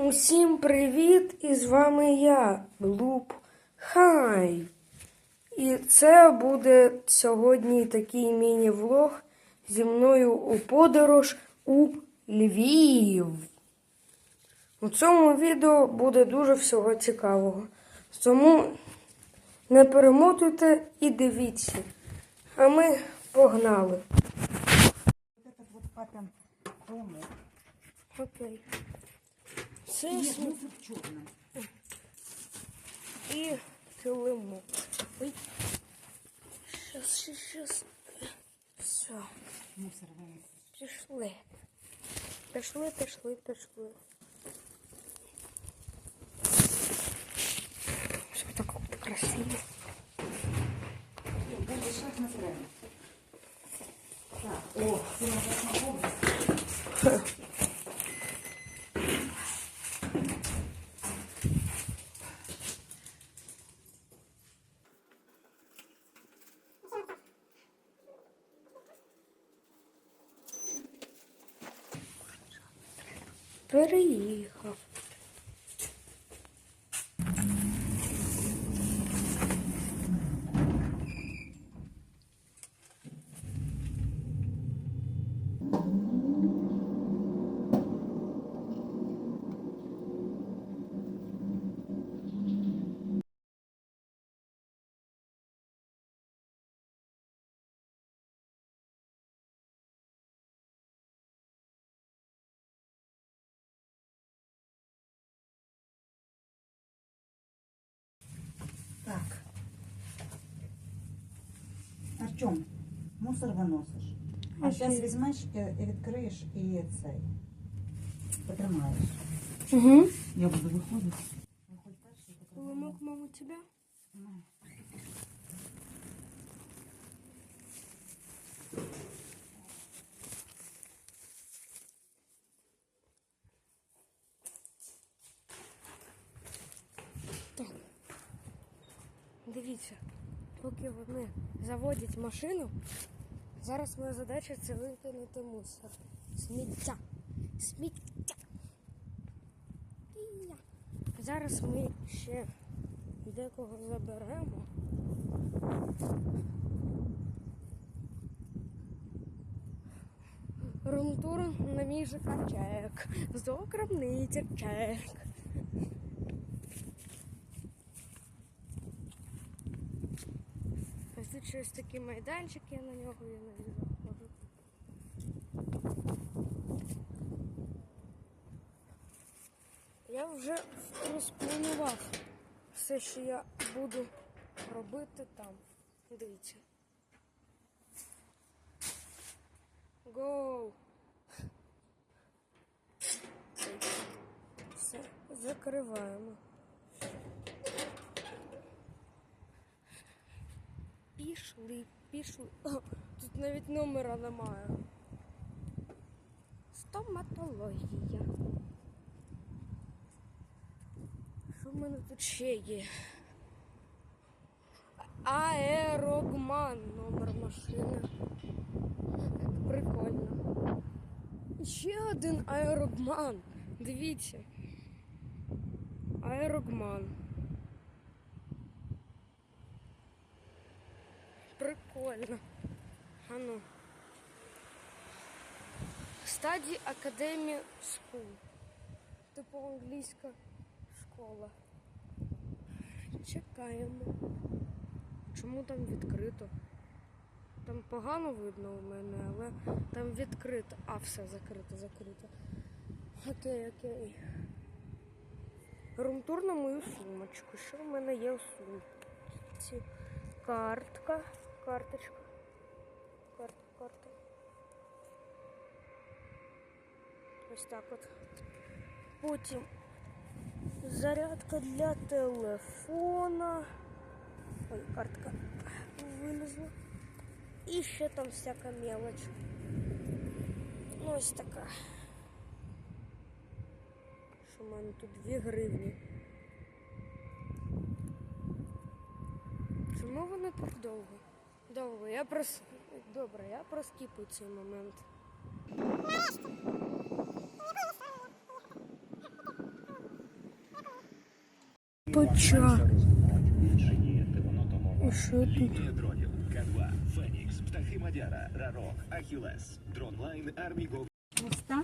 Усім привіт! І з вами я, Блуп Хай. І це буде сьогодні такий міні-влог зі мною у подорож у Львів. У цьому відео буде дуже всього цікавого. Тому не перемотуйте і дивіться. А ми погнали. Окей. Це И см- мусор в черном. і килимок. Ой. Щас, щас, щас. Все, Мусор вынес. пішли. Пішли, пішли, пішли. Все так красиво. Даже шаг на прямо. Так, о, ты на Переїхав. Артем, мусор виносиш. А Окей. зараз візьмеш і, і відкриєш і цей. Потримаєш. Угу. Я буду виходити. Виходь перший, потримай. Килимок, мама, тебя? На. Так. Дивіться, Поки вони заводять машину, зараз моя задача це викинути мусор. Сміття. Сміття. Ія. Зараз ми ще декого заберемо. Румтур на мій же качек. Зокремний чек. Ось тут щось такий майданчик, я на нього я не заходжу. Я вже розпланував все, що я буду робити там. Дивіться. Гоу! Все, закриваємо. Пішли, пішли. Тут навіть номера немає. Стоматологія. Що в мене тут ще є? Аерогман номер машини. Прикольно. Ще один аерогман. Дивіться. Аерогман. Прикольно. А ну. Стаді Академія Скул. Типу англійська школа. Чекаємо. Чому там відкрито? Там погано видно у мене, але там відкрито. А, все, закрито, закрито. Окей, окей. Румтур на мою сумочку. Що в мене є у сумці? Картка. Карточка. Карта, карта. Ось так от. Потім зарядка для телефона. Ой, картка вилізла. І ще там всяка мелоч. Ну, ось така. Що в мене тут 2 гривні. Чому вони так довго? Довго. Я прос... Добре, я проскіпую цей момент. Поча. Більше діяти воно того І що тут? Лінія дронів К2, Фенікс, Птахи Мадяра, Рарок, Ахілес, Дронлайн, Арміго. Мустан?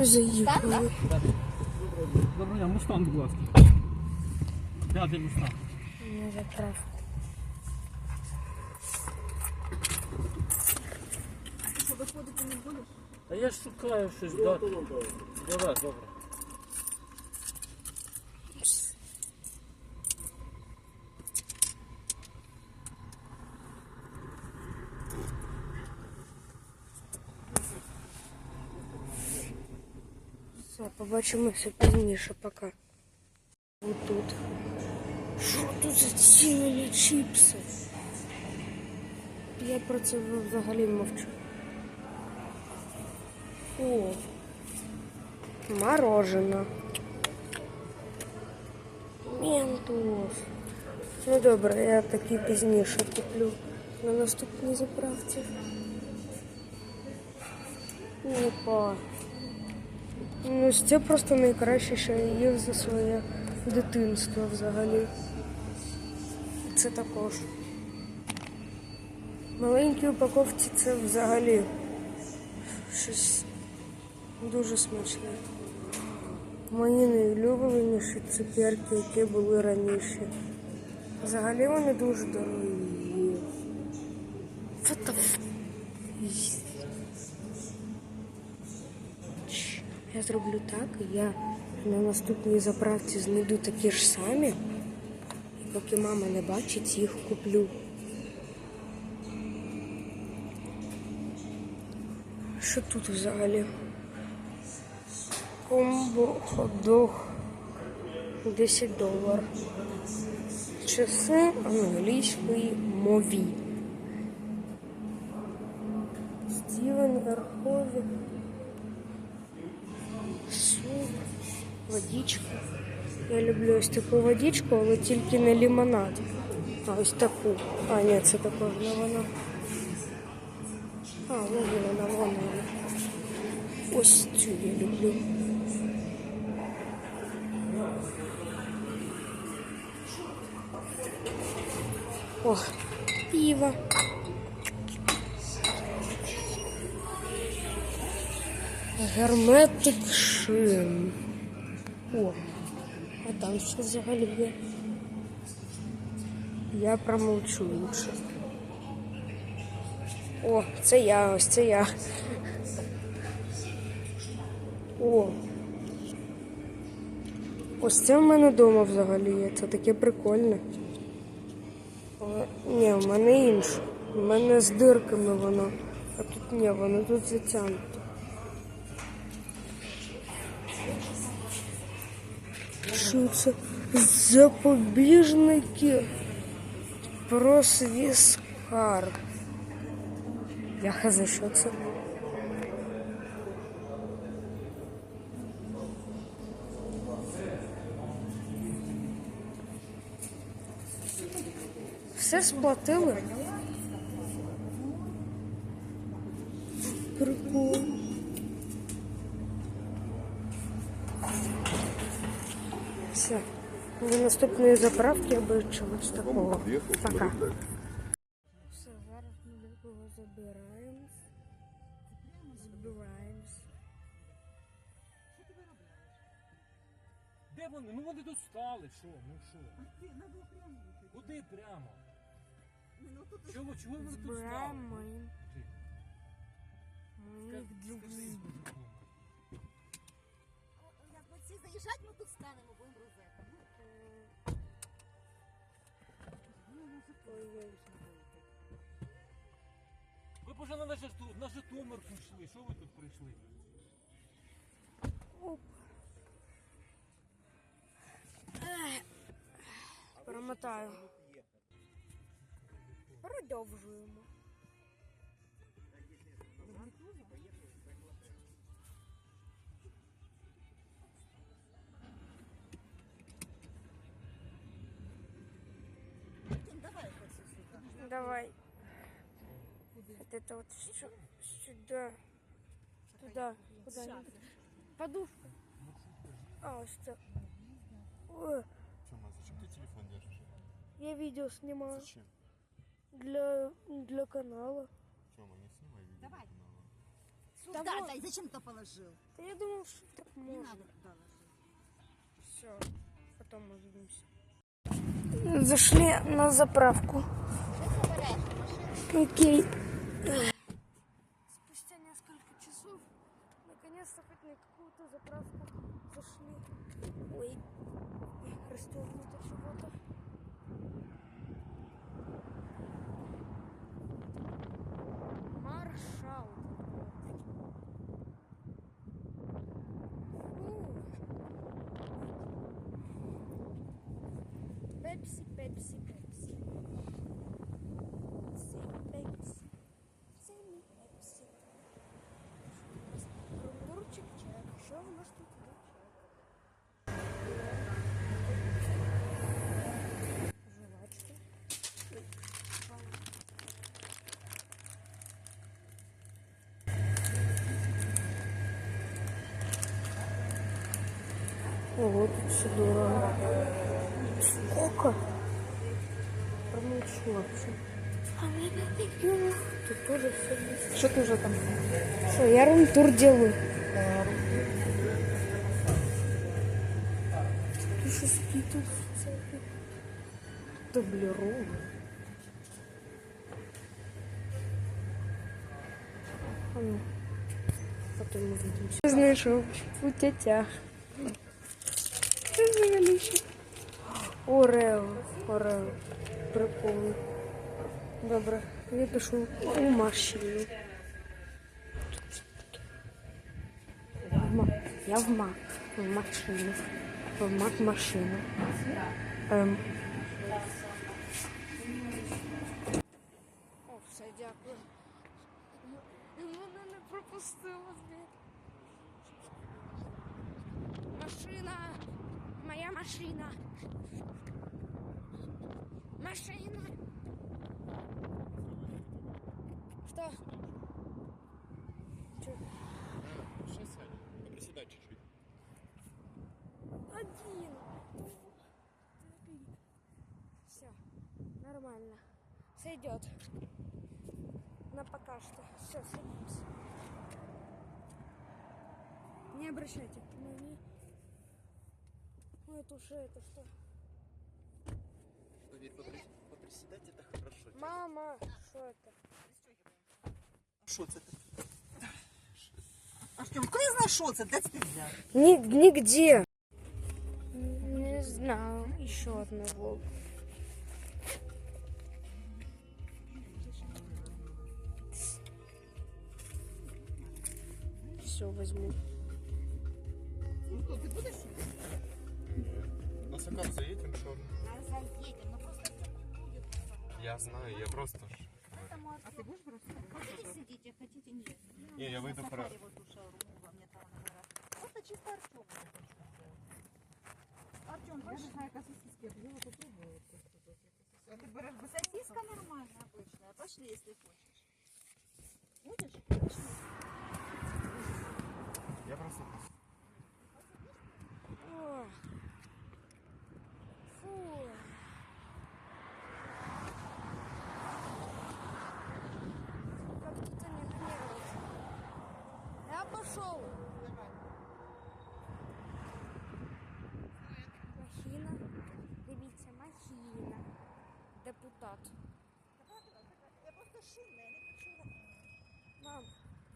Заїхали. Доброго дня, мустанг, будь ласка. П'ятий мустанг. На заправку. Та я ж шукаю щось дати. Давай, добре. Все, побачимося пізніше, пока. Вот тут. Що тут за цілені чіпси? Я про це взагалі мовчу. О, мороженое. Ментос. Ну добре, я таки пізніше куплю на наступній заправці. Опа. Ну, це просто найкраще, що я їв за своє дитинство взагалі. Це також. Маленькі упаковці це взагалі щось дуже смачне. Мої найулюбленіші цукерки, які були раніше. Взагалі вони дуже дорогі. Я зроблю так, я на наступній заправці знайду такі ж самі, і поки мама не бачить, їх куплю. Що тут взагалі? Комбо хот-дог 10 доларів. Часи англійської мові. Стівен Верхові. Суп, водичка. Я люблю ось таку водичку, але тільки не лимонад. А ось таку. А, ні, це також не вона. А, вон вона, вон вона. Ось цю я люблю. О, пиво. Герметик шин. О, а там що взагалі є? Я промовчу лучше. О, це я, ось це я. О. Ось це в мене вдома взагалі є. Це таке прикольне. Але, ні, в мене інше. У мене з дирками воно. А тут ні, воно тут затягнуто. Це? Запобіжники просвіскар. Я за що це? Все сплатили? Наступної заправки або чогось такого. Пока. Все, зараз ми його забираємо. Збираємось. Де вони? Ну вони тут стали, що? Ну що? Куди прямо? Чого, чого ви тут стали? Збираємо моїм. Моїх Скажи, друзів. скажи, Як ми всі заїжджать, ми тут станемо, будемо Ой-ой. Ви б уже на Житомир, на Житомир прийшли. Що ви тут прийшли? Оп. Промотаю. Продовжуємо. Давай. Вот это вот что? Сюда. Туда. Куда-нибудь. Подушка. А, це. Ой, Тёма, зачем ты телефон держишь? я відео знімаю Зачем? для, для каналу. Тёма, не снимай видео Давай. для канала. Сюда Давай. дай, зачем ты положил? Та я думав, що так Не можна. надо туда ложить. Все, потом увидимся. Зашли на заправку. Окей. Спустя несколько часов наконец-то хоть на какую-то заправку зашли. Ой, расстегнуто чего-то. Ого, тут все дорого. Сколько? Промолчу вообще. Тут тоже все есть. Що ти вже там? Что, я рум-тур делаю. Тут еще спит Дублерон. А ну, потом увидимся. Знайшов у тетя. Орео, Орео. Прикольно. Добре, я пишу у машину. Я в мак. В машину. В мак машину. Ем. О, все, дякую. Мене не пропустило звідти. Машина. Моя машина. Машина. Что? Чё? Сейчас, Саня, приседай чуть-чуть. Один. Все, нормально. Сойдет. На пока что. Все, садимся. Не обращайте нет уже, это что? Что, Верь, поприседать это хорошо. Мама, что это? Что это? Артем, коли знаєш, що це? Де ти взяв? Ні, Нигде. Не знаю. Еще одного. Все, возьму. Ну что, ты будешь? На Сакар заедем, что ли? Заедем, ну просто будет. Я знаю, я просто... а ты будешь брать? Хотите сидите, хотите нет. Не, я выйду про... вот мне там говорят. Просто чисто Артем. Артем, большая сосиски. Ты берешь бы сосиска нормальная, обычная. Пошли, если хочешь. Будешь? Пошли. Я просто... О. Как тут они гневаются. Я пошел. Махіна. Дивіться, махіна. Депутат. Я просто шумная, я не почула. Мам,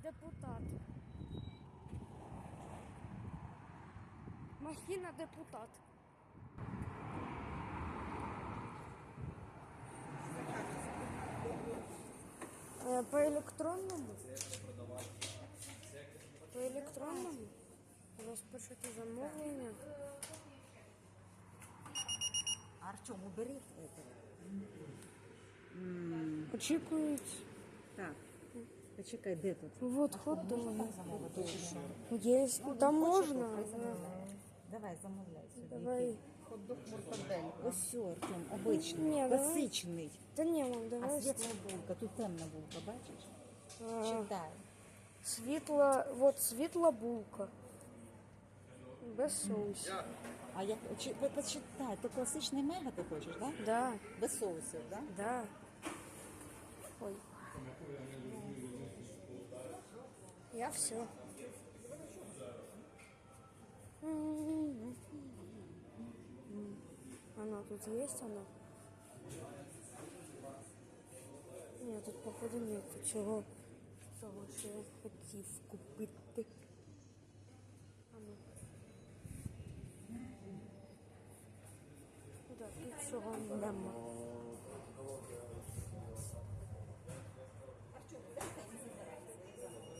депутат. Махіна депутат. По електронному? По електронному? Розпочати замовлення. Артем, убери это. Очікують. Так, почекай, де тут? Вот хот-доги. Тут що? Є, там можна. але- Давай, замовляй собі. Давай. Хот-дог мортадель. Ось Артем, обичний, Ні, давай. класичний. Та ні, мам, А давай. світла булка, тут темна булка, бачиш? А, Читай. Світла, вот світла булка. Без соусів. А як чи, почитай, то класичний мега ти хочеш, так? Да? Да, Без соусів, так? Да? да. Ой. Я все. Оно тут есть оно? Ні, тут походу нет чого того, що я хотів купити. А ну. Да, тут цього нема.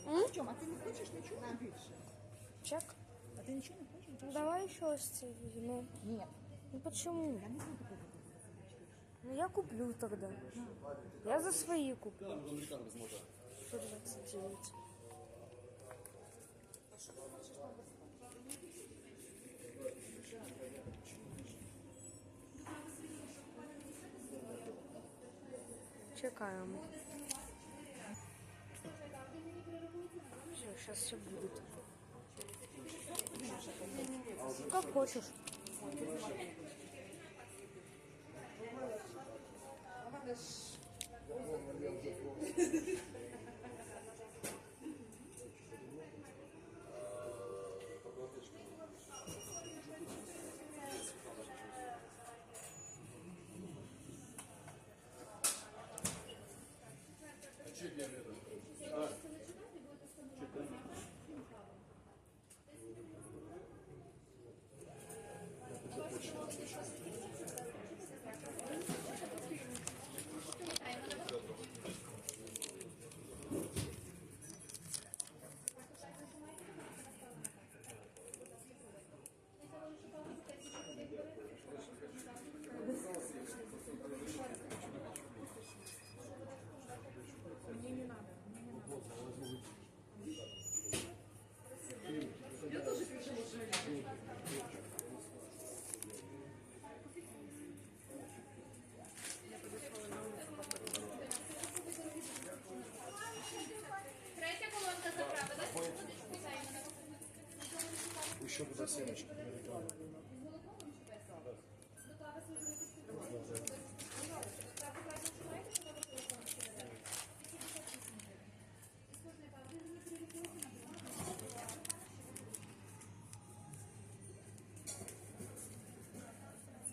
Артем, а ти не хочеш нічого більше? Чек? А ти нічого не хочеш? Ну давай еще візьму. Ні. Ну почему? Ну я куплю тогда. Я за свои куплю. 129. Чекаем. Все, сейчас все будет. Как хочешь. আমাদের Еще туда семечки.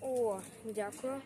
О, дякую.